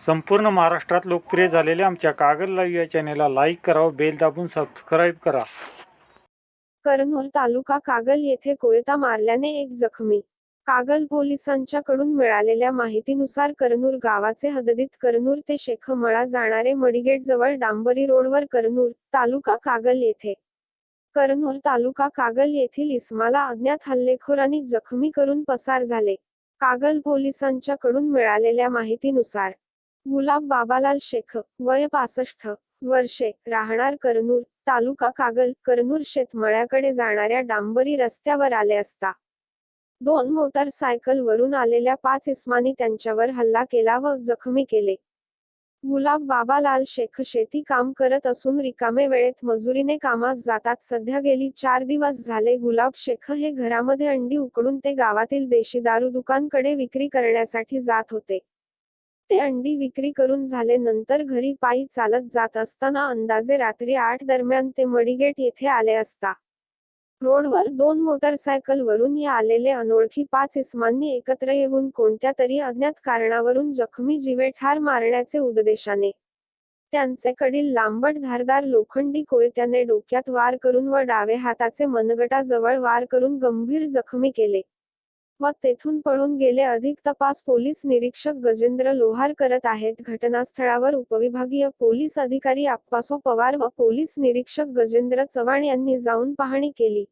संपूर्ण महाराष्ट्रात लोकप्रिय झालेल्या आमच्या कागद लाईव्ह या चॅनेलला लाईक करा व बेल दाबून सबस्क्राईब करा. करनूर तालुका कागल येथे कोयता मारल्याने एक जखमी. कागल पोलिसांच्याकडून मिळालेल्या माहितीनुसार करनूर गावाचे हददीत करनूर ते शेखमळा जाणारे मडिगेट जवळ डांबरी रोडवर करनूर तालुका कागल येथे. करनूर तालुका कागल येथील इस्माला अज्ञात हल्लेखोरांनी जखमी करून पसार झाले. कागल पोलिसांच्याकडून मिळालेल्या माहितीनुसार गुलाब बाबालाल शेख वय पासष्ट वर्षे राहणार करनूर तालुका कागल करनूर शेतमळ्याकडे जाणाऱ्या डांबरी रस्त्यावर आले असता. दोन मोटरसायकल वरून आलेल्या पाच इस्मानी त्यांच्यावर हल्ला केला व जखमी केले. गुलाब बाबालाल शेख शेती काम करत असून रिकामे वेळेत मजुरीने कामास जातात. सध्या गेली चार दिवस झाले गुलाब शेख हे घरामध्ये अंडी उकडून ते गावातील देशी दारू दुकानकडे विक्री करण्यासाठी जात होते. ते अंडी विक्री करून झाले नंतर घरी पायी चालत जात असताना अंदाजे रात्री आठ दरम्यान ते मडिगेट येथे आले असता. रोडवर दोन मोटरसायकल वरून या आलेले अनोळखी पाच इस्मांनी एकत्र येऊन कोणत्या तरी अज्ञात कारणावरून जखमी जीवे ठार मारण्याचे उद्देशाने. त्यांचे कडील लांबट धारदार लोखंडी कोयत्याने डोक्यात वार करून व डावे हाताचे मनगटाजवळ वार करून गंभीर जखमी केले. व तेथून पळून गेले अधिक तपास पोलीस निरीक्षक गजेंद्र लोहार करत आहेत. घटनास्थळावर उपविभागीय पोलीस अधिकारी आप्पासो पवार व पोलीस निरीक्षक गजेंद्र चव्हाण यांनी जाऊन पाहणी केली.